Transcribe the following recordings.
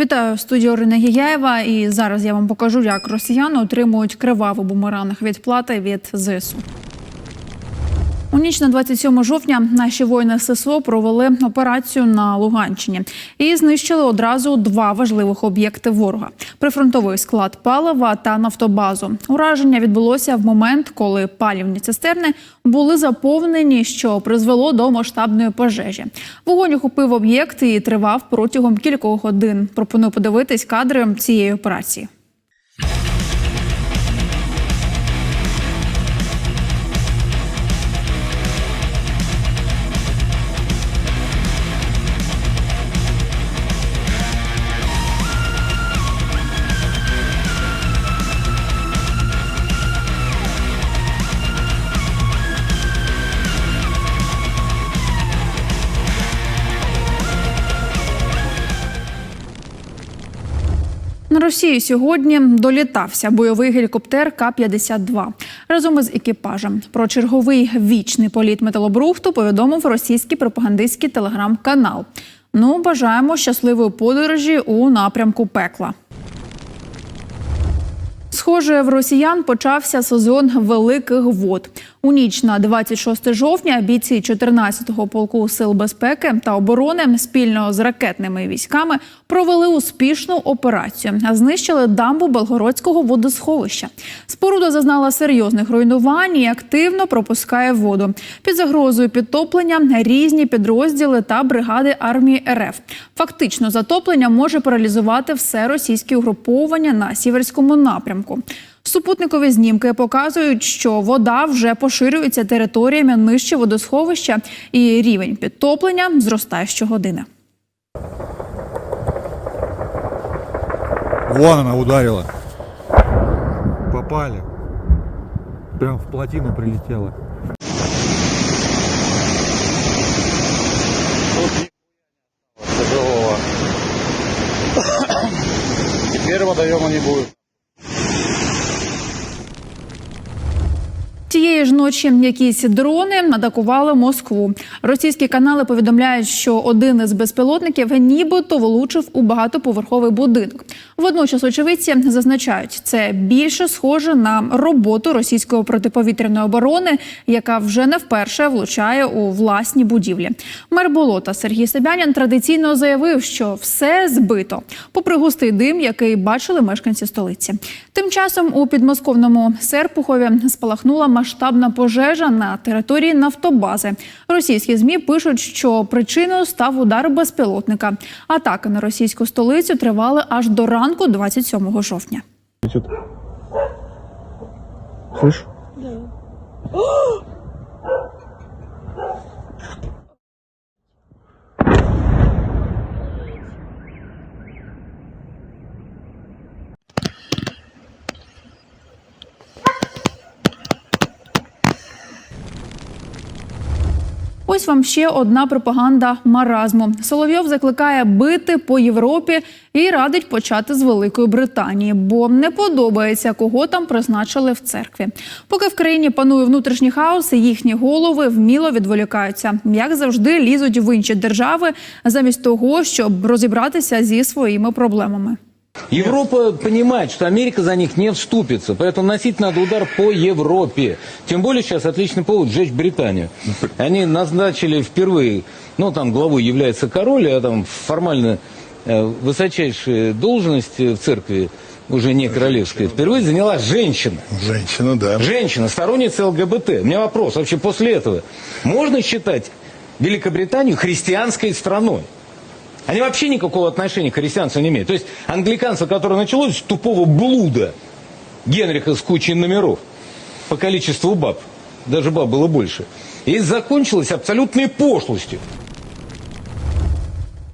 Вітаю студію Орина Гіяєва. І зараз я вам покажу, як росіяни отримують криваву бумеранг відплати від ЗСУ. Ніч на 27 жовтня наші воїни ССО провели операцію на Луганщині і знищили одразу два важливих об'єкти ворога: прифронтовий склад палива та нафтобазу. Ураження відбулося в момент, коли палівні цистерни були заповнені, що призвело до масштабної пожежі. Вогонь охопив об'єкт і тривав протягом кількох годин. Пропоную подивитись кадри цієї операції. На Росію сьогодні долітався бойовий гелікоптер К-52 разом із екіпажем. Про черговий вічний політ металобрухту повідомив російський пропагандистський телеграм-канал. Ну, бажаємо щасливої подорожі у напрямку пекла. Схоже, в росіян почався сезон великих вод. У ніч на 26 жовтня бійці 14-го полку сил безпеки та оборони спільно з ракетними військами провели успішну операцію, знищили дамбу Белгородського водосховища. Споруда зазнала серйозних руйнувань і активно пропускає воду. Під загрозою підтоплення різні підрозділи та бригади армії РФ. Фактично, затоплення може паралізувати все російське угруповання на сіверському напрямку. Супутникові знімки показують, що вода вже поширюється територіями нижче водосховища, і рівень підтоплення зростає щогодини. Вон она ударила. Попали. Прям в плотину прилетела. Теперь водоема не будет. Тієї ж ночі якісь дрони атакували Москву. Російські канали повідомляють, що один із безпілотників нібито влучив у багатоповерховий будинок. Водночас очевидці зазначають, це більше схоже на роботу російської протиповітряної оборони, яка вже не вперше влучає у власні будівлі. Мер болота Сергій Собянін традиційно заявив, що все збито, попри густий дим, який бачили мешканці столиці. Тим часом у підмосковному Серпухові спалахнула масштабна пожежа на території нафтобази. Російські змі пишуть, що причиною став удар безпілотника. Атаки на російську столицю тривали аж до ранку 27 жовтня. Слышь? Ось вам ще одна пропаганда маразму. Соловйов закликає бити по Європі і радить почати з Великої Британії, бо не подобається, кого там призначили в церкві. Поки в країні панує внутрішній хаос, їхні голови вміло відволікаються, як завжди, лізуть в інші держави, замість того, щоб розібратися зі своїми проблемами. Европа понимает, что Америка за них не вступится, поэтому носить надо удар по Европе. Тем более сейчас отличный повод сжечь Британию. Они назначили впервые, ну там главой является король, а там формально э, высочайшая должность в церкви, уже не королевская, впервые заняла женщина. Женщина, да. Женщина, сторонница ЛГБТ. У меня вопрос, вообще после этого можно считать Великобританию христианской страной? Они вообще никакого отношения к христианству не имеют. То есть англиканство, которое началось с тупого блуда Генриха с кучей номеров по количеству баб, даже баб было больше, и закончилось абсолютной пошлостью.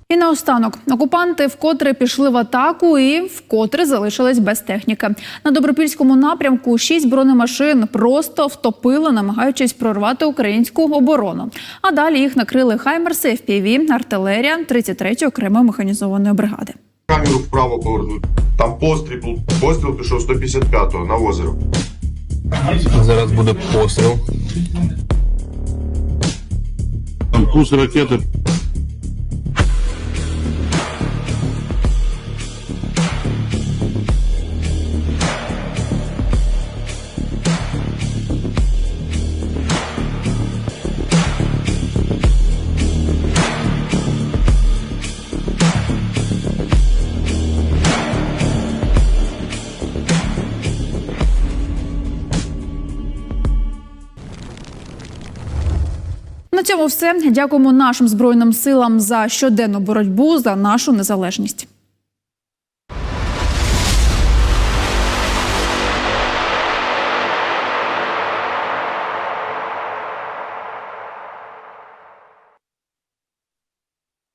І наостанок окупанти вкотре пішли в атаку і вкотре залишились без техніки. На добропільському напрямку шість бронемашин просто втопили, намагаючись прорвати українську оборону. А далі їх накрили хаймерси, FPV, артилерія 33-ї окремої механізованої бригади. камеру вправо повернути. Там постріл, постріл пішов 155-го на озеро. Зараз буде постріл. Там курс ракети цьому все. Дякуємо нашим збройним силам за щоденну боротьбу за нашу незалежність.